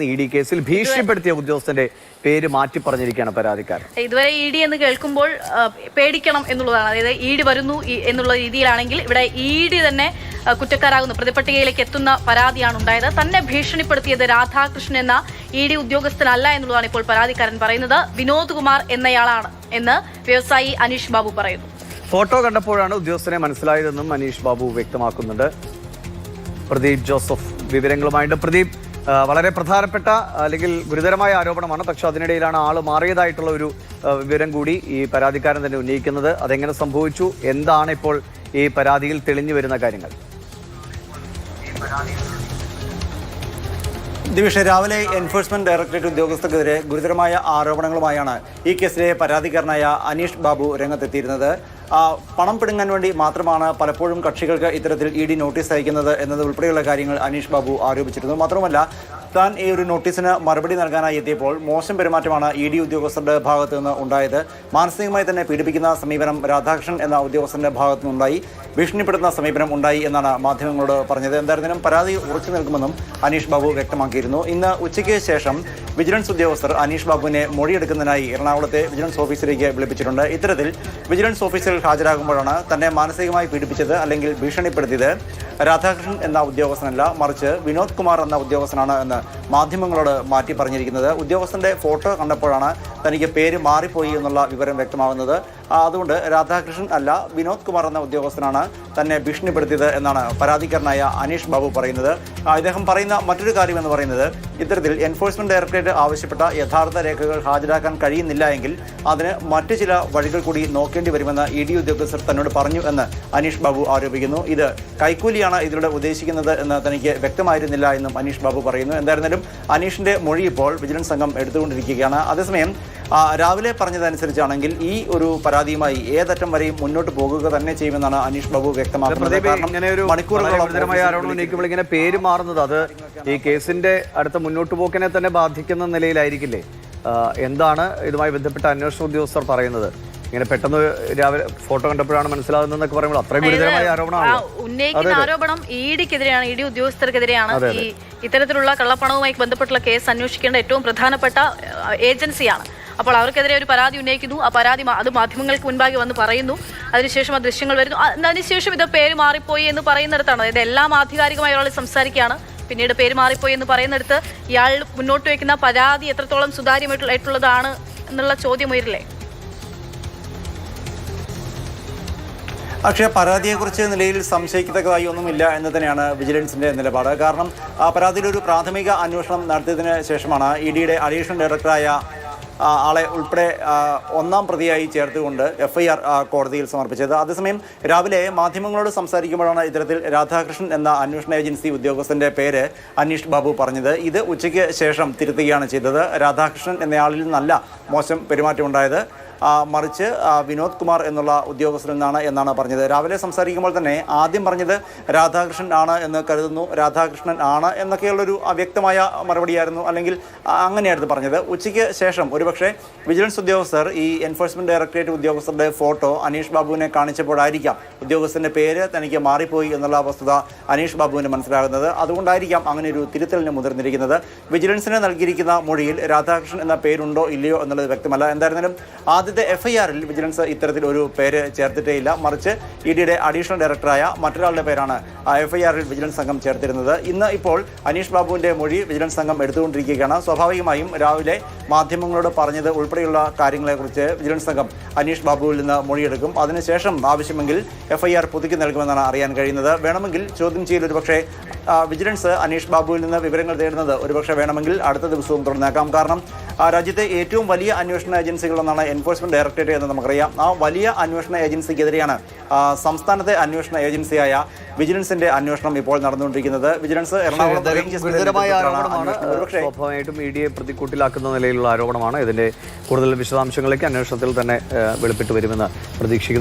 E D കേസിൽ ഭീഷണിപ്പെടുത്തിയ ഉദ്യോഗസ്ഥന്റെ പേര് മാറ്റി പറഞ്ഞിരിക്കുകയാണ് പരാതിക്കാരൻ. ഇതുവരെ ഇ ഡി എന്ന് കേൾക്കുമ്പോൾ പേടിക്കണം എന്നുള്ളതാണ്. അതായത് ഇ ഡി വരുന്നു എന്നുള്ള രീതിയിലാണെങ്കിൽ ഇവിടെ ഇ ഡി തന്നെ കുറ്റക്കാരാകുന്നു. പ്രതിപട്ടികയിലേക്ക് എത്തുന്ന പരാതിയാണ് ഉണ്ടായത്. തന്നെ ഭീഷണിപ്പെടുത്തിയത് രാധാകൃഷ്ണൻ എന്ന ഇ ഡി ഉദ്യോഗസ്ഥനല്ല എന്നുള്ളതാണ് ഇപ്പോൾ പരാതിക്കാരൻ പറയുന്നത്. വിനോദ് കുമാർ എന്നയാളാണ് എന്ന് വ്യവസായി അനീഷ് ബാബു പറയുന്നു. ഫോട്ടോ കണ്ടപ്പോഴാണ് ഉദ്യോഗസ്ഥനെ മനസ്സിലായതെന്നും അനീഷ് ബാബു വ്യക്തമാക്കുന്നുണ്ട്. പ്രദീപ് ജോസഫ് വിവരങ്ങളുമായിട്ട് പ്രദീപ് വളരെ പ്രധാനപ്പെട്ട അല്ലെങ്കിൽ ഗുരുതരമായ ആരോപണമാണ്. പക്ഷേ അതിനിടയിലാണ് ആൾ മാറിയതായിട്ടുള്ള ഒരു വിവരം കൂടി ഈ പരാതിക്കാരൻ തന്നെ ഉന്നയിക്കുന്നത്. അതെങ്ങനെ സംഭവിച്ചു? എന്താണ് ഇപ്പോൾ ഈ പരാതിയിൽ തെളിഞ്ഞു വരുന്ന കാര്യങ്ങൾ? ദിവിഷ രാവിലെ എൻഫോഴ്സ്മെന്റ് ഡയറക്ടറേറ്റ് ഉദ്യോഗസ്ഥർക്കെതിരെ ഗുരുതരമായ ആരോപണങ്ങളുമായാണ് ഈ കേസിലെ പരാതിക്കാരനായ അനീഷ് ബാബു രംഗത്തെത്തിയിരുന്നത്. പണം പിടുങ്ങാൻ വേണ്ടി മാത്രമാണ് പലപ്പോഴും കക്ഷികൾക്ക് ഇത്തരത്തിൽ ഇ ഡി നോട്ടീസ് അയക്കുന്നത് എന്നത് ഉൾപ്പെടെയുള്ള കാര്യങ്ങൾ അനീഷ് ബാബു ആരോപിച്ചിരുന്നു മാത്രമല്ല താൻ ഈ ഒരു നോട്ടീസിന് മറുപടി നൽകാനായി എത്തിയപ്പോൾ മോശം പെരുമാറ്റമാണ് ഇ ഡി ഉദ്യോഗസ്ഥരുടെ ഭാഗത്തു നിന്ന് ഉണ്ടായത്. മാനസികമായി തന്നെ പീഡിപ്പിക്കുന്ന സമീപനം രാധാകൃഷ്ണൻ എന്ന ഉദ്യോഗസ്ഥന്റെ ഭാഗത്തു നിന്നുണ്ടായി ഭീഷണിപ്പെടുത്തുന്ന സമീപനം ഉണ്ടായി എന്നാണ് മാധ്യമങ്ങളോട് പറഞ്ഞത്. എന്തായിരുന്നാലും പരാതി ഉറച്ചു നിൽക്കുമെന്നും അനീഷ് ബാബു വ്യക്തമാക്കിയിരുന്നു. ഇന്ന് ഉച്ചയ്ക്ക് ശേഷം വിജിലൻസ് ഉദ്യോഗസ്ഥർ അനീഷ് ബാബുവിനെ മൊഴിയെടുക്കുന്നതിനായി എറണാകുളത്തെ വിജിലൻസ് ഓഫീസിലേക്ക് വിളിപ്പിച്ചിട്ടുണ്ട്. ഇത്തരത്തിൽ വിജിലൻസ് ഓഫീസിൽ ഹാജരാകുമ്പോഴാണ് തന്നെ മാനസികമായി പീഡിപ്പിച്ചത് അല്ലെങ്കിൽ ഭീഷണിപ്പെടുത്തിയത് രാധാകൃഷ്ണൻ എന്ന ഉദ്യോഗസ്ഥനല്ല മറിച്ച് വിനോദ് കുമാർ എന്ന ഉദ്യോഗസ്ഥനാണ് എന്ന് മാധ്യമങ്ങളോട് മാറ്റി പറഞ്ഞിരിക്കുന്നത്. ഉദ്യോഗസ്ഥന്റെ ഫോട്ടോ കണ്ടപ്പോഴാണ് തനിക്ക് പേര് മാറിപ്പോയി എന്നുള്ള വിവരം വ്യക്തമാകുന്നത്. അതുകൊണ്ട് രാധാകൃഷ്ണൻ അല്ല വിനോദ് കുമാർ എന്ന ഉദ്യോഗസ്ഥനാണ് തന്നെ ഭീഷണിപ്പെടുത്തിയത് എന്നാണ് പരാതിക്കാരനായ അനീഷ് ബാബു പറയുന്നത്. ഇദ്ദേഹം പറയുന്ന മറ്റൊരു കാര്യം എന്ന് പറയുന്നത് ഇത്തരത്തിൽ എൻഫോഴ്സ്മെന്റ് ഡയറക്ടറേറ്റ് ആവശ്യപ്പെട്ട യഥാർത്ഥ രേഖകൾ ഹാജരാക്കാൻ കഴിയുന്നില്ല എങ്കിൽ അതിന് മറ്റു ചില വഴികൾ കൂടി നോക്കേണ്ടി വരുമെന്ന് ഇ ഡി ഉദ്യോഗസ്ഥർ തന്നോട് പറഞ്ഞു എന്ന് അനീഷ് ബാബു ആരോപിക്കുന്നു. ഇത് കൈക്കൂലിയാണ് ഇതിലൂടെ ഉദ്ദേശിക്കുന്നത് എന്ന് തനിക്ക് വ്യക്തമായിരുന്നില്ല എന്നും അനീഷ് ബാബു പറയുന്നു. എന്തായിരുന്നാലും അനീഷിന്റെ മൊഴി ഇപ്പോൾ വിജിലൻസ് സംഘം എടുത്തുകൊണ്ടിരിക്കുകയാണ്. അതേസമയം രാവിലെ പറഞ്ഞതനുസരിച്ചാണെങ്കിൽ ഈ ഒരു പരാതിയുമായി ഏതറ്റം വരെയും മുന്നോട്ട് പോകുക തന്നെ ചെയ്യുമെന്നാണ് അനീഷ് ബാബു വ്യക്തമാക്കുന്നത്. മണിക്കൂറുകളോളം ഇങ്ങനെ പേര് മാറുന്നത് അത് ഈ കേസിന്റെ അടുത്ത മുന്നോട്ട് പോക്കിനെ തന്നെ ബാധിക്കുന്ന നിലയിലായിരിക്കില്ലേ? എന്താണ് ഇതുമായി ബന്ധപ്പെട്ട അന്വേഷണ ഉദ്യോഗസ്ഥർ പറയുന്നത്? ഇങ്ങനെ പെട്ടെന്ന് രാവിലെ ഫോട്ടോ കണ്ടപ്പോഴാണ് മനസ്സിലാകുന്നതെന്നൊക്കെ പറയുമ്പോൾ അത്രയും ഗുരുതരമായ ആരോപണമാണ്. ഉന്നയിക്കുന്ന ആരോപണം ഇ ഡിക്കെതിരെയാണ് ഇ ഡി ഉദ്യോഗസ്ഥർക്കെതിരെയാണ്. ഈ ഇത്തരത്തിലുള്ള കള്ളപ്പണവുമായി ബന്ധപ്പെട്ടുള്ള കേസ് അന്വേഷിക്കേണ്ട ഏറ്റവും പ്രധാനപ്പെട്ട ഏജൻസിയാണ്. അപ്പോൾ അവർക്കെതിരെ ഒരു പരാതി ഉന്നയിക്കുന്നു. ആ പരാതി അത് മാധ്യമങ്ങൾക്ക് മുൻപാകെ വന്ന് പറയുന്നു. അതിനുശേഷം ആ ദൃശ്യങ്ങൾ വരുന്നു. അതിനുശേഷം ഇത് പേര് മാറിപ്പോയി എന്ന് പറയുന്നിടത്താണ്. അതായത് എല്ലാം ആധികാരികമായി ഒരാൾ സംസാരിക്കുകയാണ്. പിന്നീട് പേര് മാറിപ്പോയി എന്ന് പറയുന്നിടത്ത് ഇയാൾ മുന്നോട്ട് വയ്ക്കുന്ന പരാതി എത്രത്തോളം സുതാര്യമായിട്ടുള്ളതാണ് എന്നുള്ള ചോദ്യം ഉയരില്ലേ? പക്ഷേ പരാതിയെക്കുറിച്ച് നിലയിൽ സംശയിക്കത്തക്കതായി ഒന്നുമില്ല എന്ന് തന്നെയാണ് വിജിലൻസിന്റെ നിലപാട്. കാരണം ആ പരാതിയിൽ ഒരു പ്രാഥമിക അന്വേഷണം നടത്തിയതിന് ശേഷമാണ് ഇ ഡിയുടെ അഡീഷണൽ ഡയറക്ടറായ ആളെ ഉൾപ്പെടെ ഒന്നാം പ്രതിയായി ചേർത്തുകൊണ്ട് എഫ് ഐ ആർ കോടതിയിൽ സമർപ്പിച്ചത്. അതേസമയം രാവിലെ മാധ്യമങ്ങളോട് സംസാരിക്കുമ്പോഴാണ് ഇത്തരത്തിൽ രാധാകൃഷ്ണൻ എന്ന അന്വേഷണ ഏജൻസി ഉദ്യോഗസ്ഥന്റെ പേര് അനീഷ് ബാബു പറഞ്ഞത്. ഇത് ഉച്ചയ്ക്ക് ശേഷം തിരുത്തുകയാണ് ചെയ്തത്. രാധാകൃഷ്ണൻ എന്നയാളിൽ നല്ല മോശം പെരുമാറ്റമുണ്ടായത് മറിച്ച് വിനോദ് കുമാർ എന്നുള്ള ഉദ്യോഗസ്ഥരിൽ നിന്നാണ് എന്നാണ് പറഞ്ഞത്. രാവിലെ സംസാരിക്കുമ്പോൾ തന്നെ ആദ്യം പറഞ്ഞത് രാധാകൃഷ്ണൻ ആണ് എന്ന് കരുതുന്നു. രാധാകൃഷ്ണൻ ആണ് എന്നൊക്കെയുള്ളൊരു അവ്യക്തമായ മറുപടിയായിരുന്നു. അല്ലെങ്കിൽ അങ്ങനെയായിരുന്നു പറഞ്ഞത്. ഉച്ചയ്ക്ക് ശേഷം ഒരുപക്ഷെ വിജിലൻസ് ഉദ്യോഗസ്ഥർ ഈ എൻഫോഴ്സ്മെന്റ് ഡയറക്ടറേറ്റ് ഉദ്യോഗസ്ഥരുടെ ഫോട്ടോ അനീഷ് ബാബുവിനെ കാണിച്ചപ്പോഴായിരിക്കാം ഉദ്യോഗസ്ഥന്റെ പേര് തനിക്ക് മാറിപ്പോയി എന്നുള്ള വസ്തുത അനീഷ് ബാബുവിന് മനസ്സിലാകുന്നത്. അതുകൊണ്ടായിരിക്കാം അങ്ങനെ ഒരു തിരുത്തലിന് മുതിർന്നിരിക്കുന്നത്. വിജിലൻസിന് നൽകിയിരിക്കുന്ന മൊഴിയിൽ രാധാകൃഷ്ണൻ എന്ന പേരുണ്ടോ ഇല്ലയോ എന്നുള്ളത് വ്യക്തമല്ല. എന്തായിരുന്നാലും ആദ്യത്തെ എഫ് ഐ ആറിൽ വിജിലൻസ് ഇത്തരത്തിൽ ഒരു പേര് ചേർത്തിട്ടേ ഇല്ല. മറിച്ച് ഇ ഡിയുടെ അഡീഷണൽ ഡയറക്ടറായ മറ്റൊരാളുടെ പേരാണ് എഫ് ഐ ആറിൽ വിജിലൻസ് സംഘം ചേർത്തിരുന്നത്. ഇന്ന് ഇപ്പോൾ അനീഷ് ബാബുവിന്റെ മൊഴി വിജിലൻസ് സംഘം എടുത്തുകൊണ്ടിരിക്കുകയാണ്. സ്വാഭാവികമായും രാവിലെ മാധ്യമങ്ങളോട് പറഞ്ഞത് ഉൾപ്പെടെയുള്ള കാര്യങ്ങളെക്കുറിച്ച് വിജിലൻസ് സംഘം അനീഷ് ബാബുവിൽ നിന്ന് മൊഴിയെടുക്കും. അതിനുശേഷം ആവശ്യമെങ്കിൽ എഫ്ഐആർ പുതുക്കി നൽകുമെന്നാണ് അറിയാൻ കഴിയുന്നത്. വേണമെങ്കിൽ ചോദ്യം ചെയ്യൽ ഒരുപക്ഷെ വിജിലൻസ് അനീഷ് ബാബുവിൽ നിന്ന് വിവരങ്ങൾ തേടുന്നത് ഒരുപക്ഷെ വേണമെങ്കിൽ അടുത്ത ദിവസവും തുടർന്നേക്കാം കാരണം രാജ്യത്തെ ഏറ്റവും വലിയ അന്വേഷണ ഏജൻസികളെന്നാണ് എൻഫോഴ്സ്മെന്റ് ഡയറക്ടറേറ്റ് എന്ന് നമുക്കറിയാം. ആ വലിയ അന്വേഷണ ഏജൻസിക്കെതിരെയാണ് സംസ്ഥാനത്തെ അന്വേഷണ ഏജൻസിയായ വിജിലൻസിന്റെ അന്വേഷണം ഇപ്പോൾ നടന്നുകൊണ്ടിരിക്കുന്നത്. വിജിലൻസ്. സ്വാഭാവികമായിട്ടും ഇ പ്രതിക്കൂട്ടിലാക്കുന്ന നിലയിലുള്ള ആരോപണമാണ്. ഇതിന്റെ കൂടുതൽ വിശദാംശങ്ങളിലേക്ക് അന്വേഷണത്തിൽ തന്നെ വെളിപ്പെട്ട് വരുമെന്ന് പ്രതീക്ഷിക്കുന്നു.